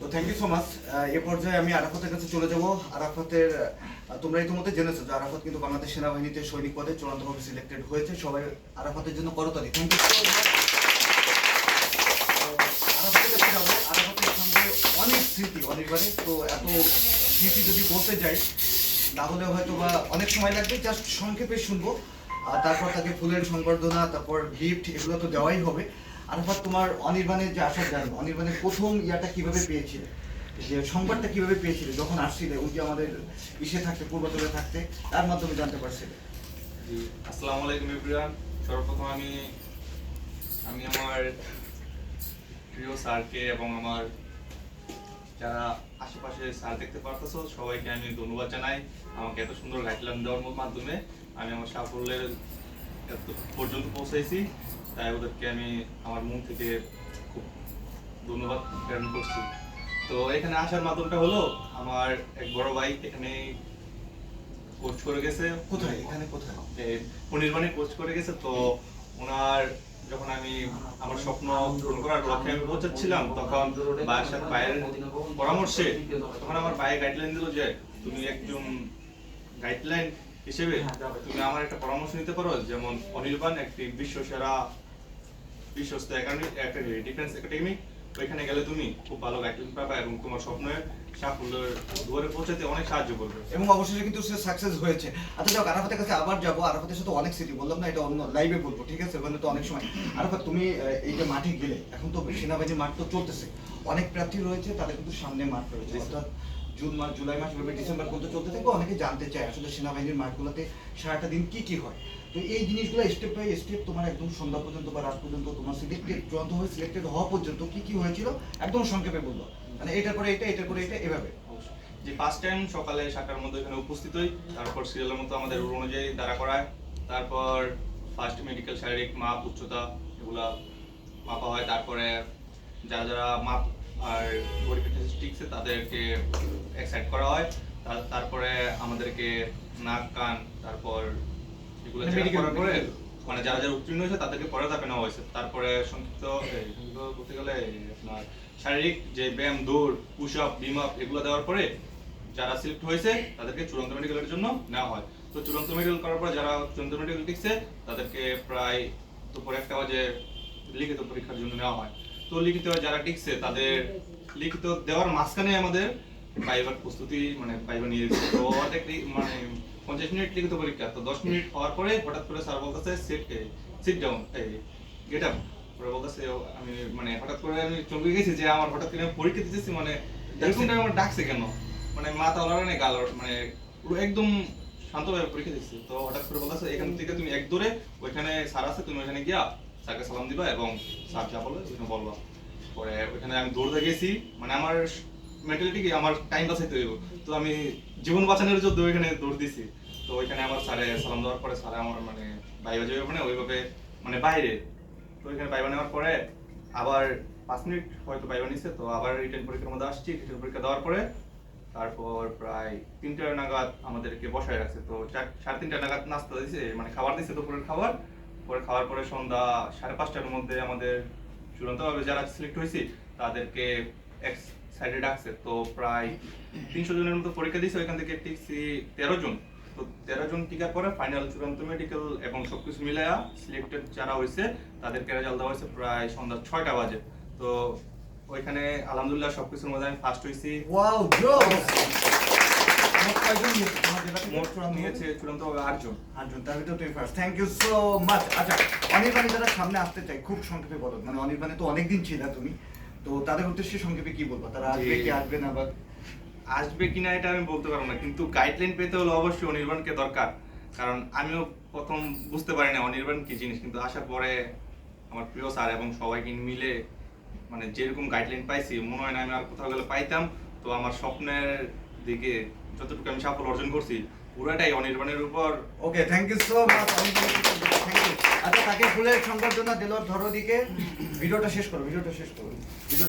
তো thank you so much এ পর্যায়ে আমি আরাফাতের কাছে চলে যাব। তোমরা ইতিমধ্যে জেনেছো যে কিন্তু বাংলাদেশ সেনাবাহিনীতে সৈনিক পদে চূড়ান্তভাবে সিলেক্টেড হয়েছে। সবাই জন্য করতালি থ্যাংক ইউ অনেক স্মৃতি অনির্বাণে তো এত স্মৃতি যদি বলতে যাই, তাহলে হয়তো বা অনেক সময় লাগবে। জাস্ট সংক্ষেপে শুনব। আর তারপর তাকে ফুলের সংবর্ধনা, তারপর গিফট এগুলো তো দেওয়াই হবে। আরাফাত তোমার অনির্বাণের যে আসার জানব অনির্বাণের প্রথম ইয়াটা কীভাবে পেয়েছিলে? যে সংবাদটা কীভাবে পেয়েছিলে? যখন আসছিলে ওই যে আমাদের ইসে থাকতে, পূর্বতলে থাকতে, তার মাধ্যমে জানতে পারছিলে? আসসালামু আলাইকুম এভরিওয়ান সর্বপ্রথম আমি আমি আমার প্রিয় স্যারকে এবং আমার যারা আশেপাশে স্যার দেখতে পারতেছো, সবাইকে আমি ধন্যবাদ জানাই। আমাকে এত সুন্দর গাইডলাইন দেওয়ার মাধ্যমে আমি আমার সাফল্যের এত পর্যন্ত পৌঁছাইছি। তাই ওদেরকে আমি আমার মন থেকে খুব ধন্যবাদ প্রেরণ করছি। তো এখানে আসার মাধ্যমটা হলো আমার এক বড় ভাই এখানে কোচ করে গেছে। কোথায়? এখানে কোথায়? পনির্বাণী কোচ করে গেছে। তো ওনার যখন আমি আমার স্বপ্ন পূরণ করার লক্ষ্যে আমি পৌঁছাচ্ছিলাম তখন ভাইয়ের সাথে ভাইয়ের পরামর্শে তখন আমার ভাই গাইডলাইন দিল যে তুমি একজন গাইডলাইন হিসেবে তুমি আমার একটা পরামর্শ নিতে পারো। যেমন অনির্বাণ একটি বিশ্ব সেরা বিশ্বস্ত একাডেমি ডিফেন্স একাডেমি ওইখানে গেলে তুমি খুব ভালো গাইডলাইন পাবে এবং তোমার স্বপ্নের সাফল্যের দুয়ারে পৌঁছাতে অনেক সাহায্য করবে। এবং অবশেষে কিন্তু সে সাকসেস হয়েছে। আচ্ছা যাও আরাফাতের কাছে আবার যাব। আরাফাতের সাথে অনেক স্মৃতি বললাম না এটা অন্য লাইভে বলব ঠিক আছে? ওখানে তো অনেক সময়। আরাফাত তুমি এই যে মাঠে গেলে এখন তো সেনাবাহিনীর মাঠ তো চলতেছে। অনেক প্রার্থী রয়েছে তাদের কিন্তু সামনে মাঠ রয়েছে। অর্থাৎ জুন মাস জুলাই মাস ডিসেম্বর পর্যন্ত চলতে থাকবে। অনেকে জানতে চায় আসলে সেনাবাহিনীর মাঠগুলোতে সারাটা দিন কি কি হয়। তো এই জিনিসগুলো স্টেপ বাই স্টেপ তোমার একদম সন্ধ্যা পর্যন্ত বা রাত পর্যন্ত তোমার সিলেক্টেড চূড়ান্ত হয়ে সিলেক্টেড হওয়া পর্যন্ত কি কি হয়েছিল একদম সংক্ষেপে বলব মানে এটার পরে এটা এটার পরে এটা, এভাবে। যে ফার্স্ট টাইম সকালে সাতটার মধ্যে এখানে উপস্থিত হই, তারপর সিরিয়ালের মতো আমাদের রুল অনুযায়ী দাঁড়া করায়, তারপর ফার্স্ট মেডিকেল শারীরিক মাপ, উচ্চতা এগুলা মাপা হয়, তারপরে যারা যারা মাপ আর বডি তাদেরকে এক্সাইট করা হয় তারপরে আমাদেরকে নাক, কান, তারপর মানে পরে মানে যারা যারা উত্তীর্ণ হয়েছে তাদেরকে পরে ধাপে নেওয়া হয়েছে তারপরে সংক্ষিপ্ত বলতে গেলে আপনার শারীরিক যে ব্যায়াম দৌড় পুশ আপ বিম আপ এগুলো দেওয়ার পরে যারা সিলেক্ট হয়েছে তাদেরকে চূড়ান্ত মেডিকেলের জন্য নেওয়া হয়। তো চূড়ান্ত মেডিকেল করার পর যারা চূড়ান্ত মেডিকেল টিকছে তাদেরকে প্রায় দুপুর একটা বাজে লিখিত পরীক্ষার জন্য নেওয়া হয়। তো লিখিত যারা টিকছে তাদের লিখিত দেওয়ার মাঝখানে আমাদের বাইবার প্রস্তুতি মানে বাইবা নিয়ে তো অর্ধেক মানে পঞ্চাশ মিনিট লিখিত পরীক্ষা। তো দশ মিনিট হওয়ার পরে হঠাৎ করে স্যার বলতেছে সিট সিট ডাউন এই গেট আপ পরে বলতেছে আমি মানে হঠাৎ করে আমি চমকে গেছি যে আমার হঠাৎ করে পরীক্ষা দিতেছি মানে এরকম টাইমে আমার ডাকছে কেন? মানে মাথা ওলার নেই গাল মানে পুরো একদম শান্তভাবে পরীক্ষা দিচ্ছি তো হঠাৎ করে বলতেছে এখান থেকে তুমি এক দূরে ওইখানে স্যার আছে তুমি ওইখানে গিয়া স্যারকে সালাম দিবা এবং স্যার যা বলবে ওইখানে বলবা। পরে ওইখানে আমি দৌড়তে গেছি মানে আমার মেন্টালিটি কি? আমার টাইম বাঁচাইতে হইব। তো আমি জীবন বাঁচানোর জন্য ওইখানে দৌড় দিছি। তো ওইখানে আমার স্যারে সালাম দেওয়ার পরে স্যারে আমার মানে বাইরে যাবে ওখানে ওইভাবে মানে বাইরে। তো ওইখানে বাইবা নেওয়ার পরে আবার পাঁচ মিনিট হয়তো বাইবা নিচ্ছে তো আবার রিটার্ন পরীক্ষার মধ্যে আসছি। রিটার্ন পরীক্ষা দেওয়ার পরে তারপর প্রায় তিনটা নাগাদ আমাদেরকে বসায় রাখছে। তো চার, সাড়ে তিনটা নাগাদ নাস্তা দিছে মানে খাবার দিছে দুপুরের খাবার। পরে খাওয়ার পরে সন্ধ্যা সাড়ে পাঁচটার মধ্যে আমাদের চূড়ান্তভাবে যারা সিলেক্ট হয়েছি, তাদেরকে সাইডে ডাকছে তো প্রায় তিনশো জনের মতো পরীক্ষা দিয়েছে ওইখান থেকে টিকছি তেরো জন। তো তেরো জন টিকার পরে ফাইনাল চূড়ান্ত মেডিকেল এবং সবকিছু মিলায়া সিলেক্টেড যারা হয়েছে তাদেরকে রেজাল্ট দেওয়া হয়েছে প্রায় সন্ধ্যা ছয়টা বাজে। তো ওইখানে আলহামদুলিল্লাহ সবকিছুর মধ্যে আমি ফার্স্ট হয়েছি। ওয়াও মাচ আচ্ছা অনির্বাণী যারা সামনে আসতে চাই খুব সংক্ষেপে বলো। মানে অনির্বাণী তো অনেকদিন ছিল তুমি। তো তাদের উদ্দেশ্যে সংক্ষেপে কি বলব? তারা আসবে কি আসবে না বা আসবে কিনা এটা আমি বলতে পারব না কিন্তু গাইডলাইন পেতে হলে অবশ্যই অনির্বাণকে দরকার। কারণ আমিও প্রথম বুঝতে পারি না অনির্বাণ কি জিনিস কিন্তু আসার পরে আমার প্রিয় স্যার এবং সবাইকে মিলে মানে যেরকম গাইডলাইন পাইছি মনে হয় না আমি আর কোথাও গেলে পাইতাম। তো আমার স্বপ্নের দিকে যতটুকু আমি সাফল্য অর্জন করছি পুরোটাই অনির্বাণের উপর। Okay thank you so much thank you আচ্ছা তাকে ফুলের সংবর্ধনা দিল ধরো দিকে। ভিডিওটা শেষ করো, ভিডিওটা শেষ করো।